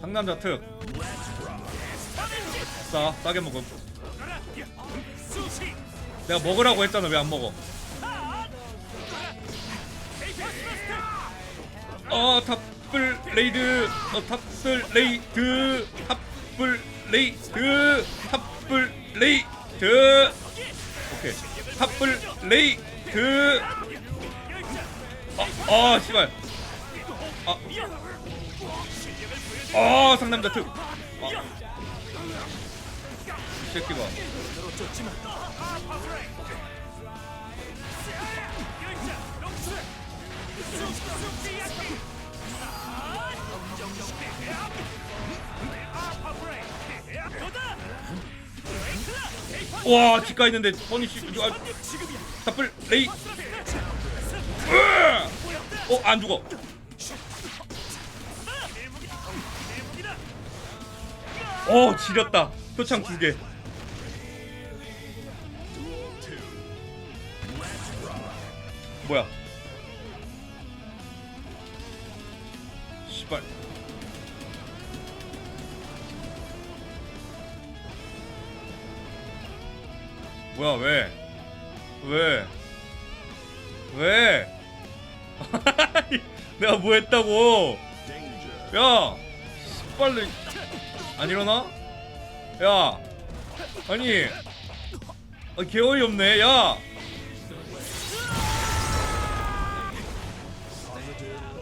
상남자 특. 싸, 싸게 먹음. 내가 먹으라고 했잖아 왜 안 먹어? 어 탑블 레이드. 어 탑블 레이드. 탑블 레이드 어 상남자 특 어. 이 새끼가. 와 뒷가 있는데 퍼니쉬 아, 답불 레이. 어안 죽어 어 지렸다 표창 두개 뭐야 씨발 뭐야 왜? 왜? 왜? 내가 뭐 했다고? 야! 빨리 안 일어나? 야! 아니 아, 개어이 없네 야!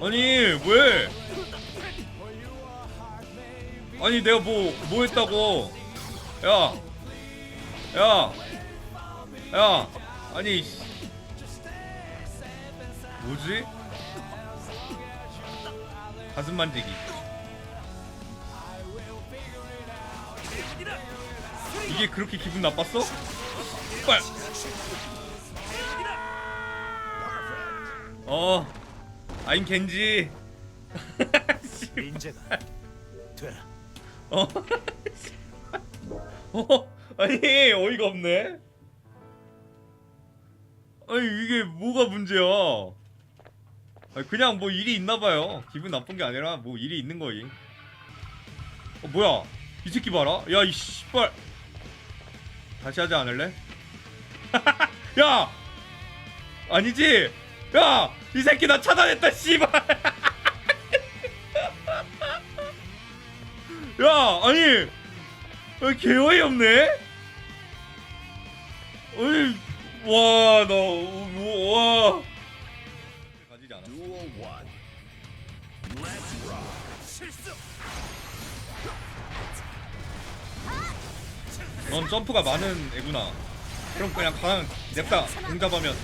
아니 왜? 아니 내가 뭐뭐 했다고? 야! 야! 야! 아니 씨. 뭐지? 가슴 만지기 이게 그렇게 기분 나빴어? 빨. 어, 아임 겐지. 씨, 인재가 돼. 어, 어, 아니 어이가 없네. 아니 이게 뭐가 문제야? 아니, 그냥 뭐 일이 있나봐요. 기분 나쁜 게 아니라 뭐 일이 있는 거임. 어 뭐야? 이 새끼 봐라. 야 이 씨발. 다시 하지 않을래? 야! 아니지? 야! 이 새끼 나 차단했다, 씨발! 야! 아니! 아, 개어이 없네? 어이, 와, 나, 우- 와. 가지지 않아. Duel 넌 점프가 많은 애구나. 그럼 그냥 그냥 냅다 공잡하면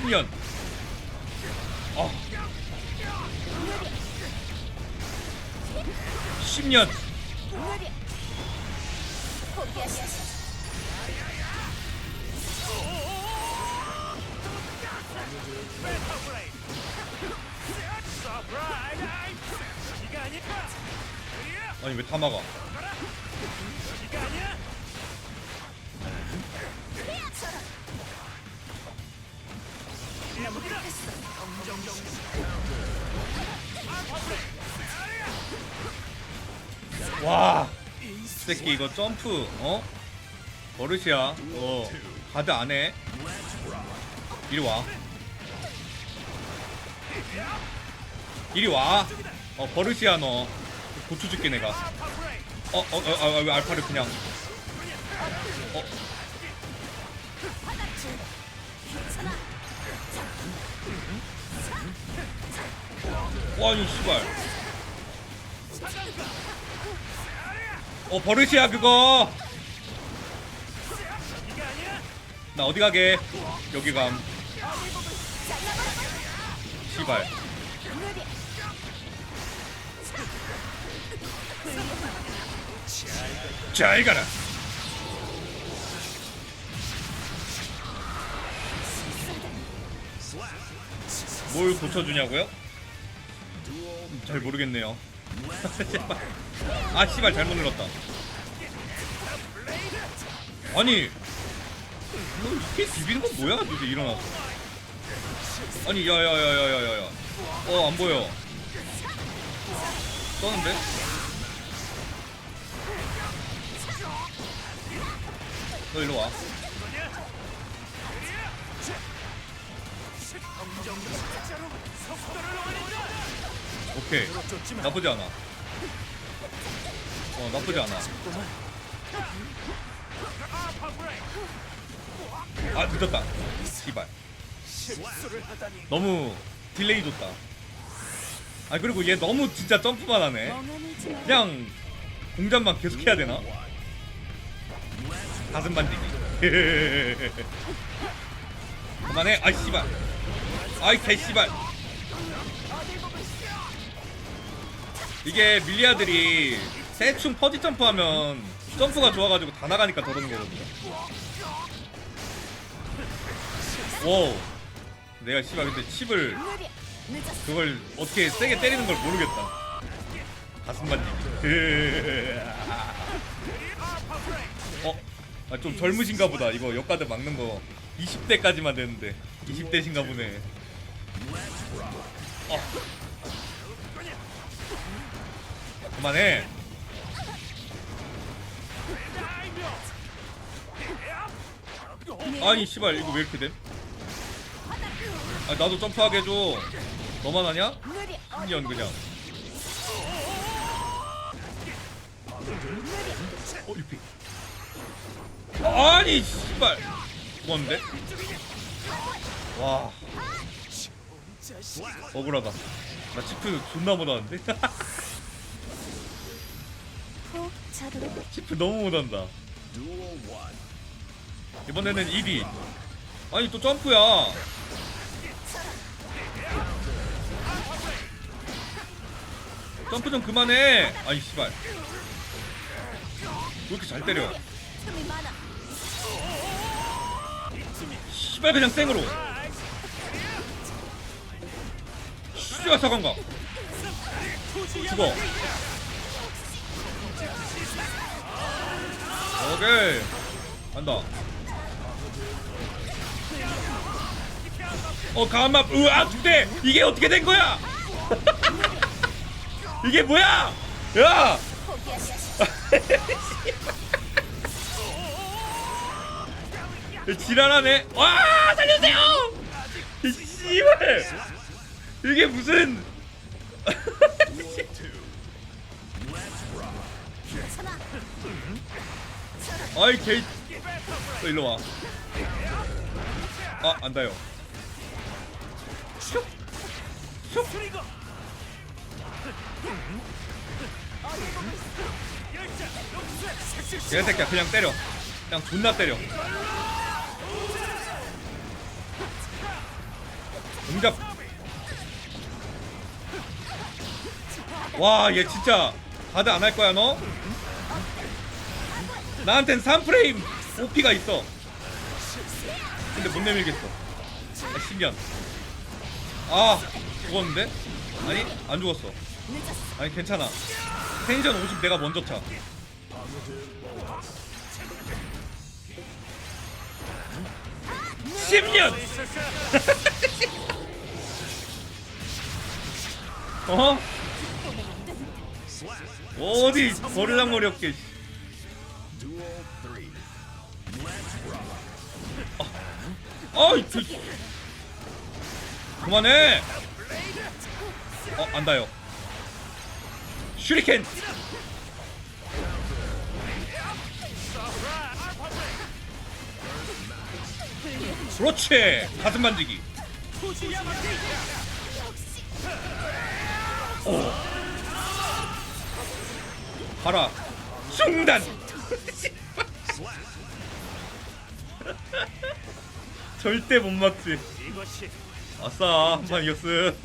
10년. 아. 10년. 포기하시오. 아니 왜 다 막아? 와, 이 새끼 이거 점프, 어? 버릇이야. 어, 가드 안 해. 이리 와. 이리 와. 어, 버릇이야 너. 고추 줄게 내가. 어, 어, 어, 어, 왜 알파를 그냥. 어. 와, 이 씨발. 어, 버릇이야, 그거. 나 어디 가게? 여기 감. 씨발. 잘 가라. 뭘 고쳐주냐고요? 잘 모르겠네요. 아 씨발 잘못 눌렀다. 아니 너 이렇게 비비는 건 뭐야? 도대체 일어나서. 아니 야야야야야야. 어, 안 보여. 떠는데? 너 일로 와. 오케이. 나쁘지 않아. 어, 나쁘지 않아. 아, 늦었다. 씨발. 너무 딜레이 줬다. 아, 그리고 얘 너무 진짜 점프만 하네. 그냥 공전만 계속 해야 되나? 가슴 만지기. 그만해. 아이 씨발. 아이 개 씨발. 이게 밀리아들이 대충 퍼지 점프하면 점프가 좋아가지고 다 나가니까 저러는 거거든요. 와우. 내가 씨발 근데 칩을. 그걸 어떻게 세게 때리는 걸 모르겠다. 가슴 만지기. 어? 아, 좀 젊으신가 보다. 이거 역가드 막는 거 20대까지만 되는데 20대신가 보네. 어. 그만해. 아니 씨발 이거 왜 이렇게 돼? 아 나도 점프하게 해줘. 너만 하냐? 신기한 그냥. 어 유피. 아니 씨발. 고맙는데? 와 억울하다. 나 치프 존나 못하는데? 자도록. 치프 너무 못한다. Duel 1. 이번에는 1위. 아니 또 점프야. 점프 좀 그만해. 아이 씨발. 왜 이렇게 잘 때려? 틈이 많아. 씨발 그냥 생으로. 씨발 사관가. 죽어. 오케이. 간다. 어 가만 으아 두 대. 이게 어떻게 된 거야? 이게 뭐야? 야! 지. 지랄하네. 와 살려주세요. 이 씨발. 이게 무슨? Duel 2. Let's rock. 괜찮아. 아이 개. 너 일로 와. 아 안다요. 슉. 슉. 개새끼야 그냥 때려. 그냥 존나 때려. 응답. 와, 얘 진짜 가드 안 할 거야, 너? 나한텐 3프레임 OP가 있어. 근데 못 내밀겠어. 아, 신기한. 아, 죽었는데? 아니, 안 죽었어. 아니, 괜찮아. 텐션 50 내가 먼저 차. 십년 어? 어디 버르장머리 없게 씨. Duel 3. Let's rock. 어이 그 그만해 어 안다요 슈리켄 그렇지. 가슴 만지기. 오. 가라. 중단. 절대 못 막지. 아싸 한판 이겼음